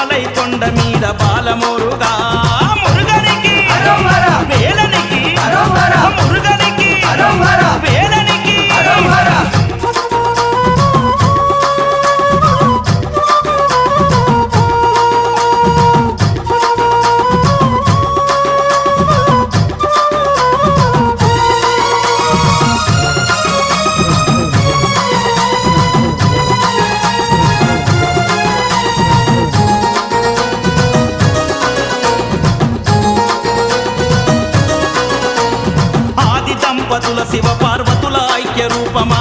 மலை கொண்ட மீத பாலமுருகா. దేవతుల శివ పార్వతుల ఐక్య రూపమా?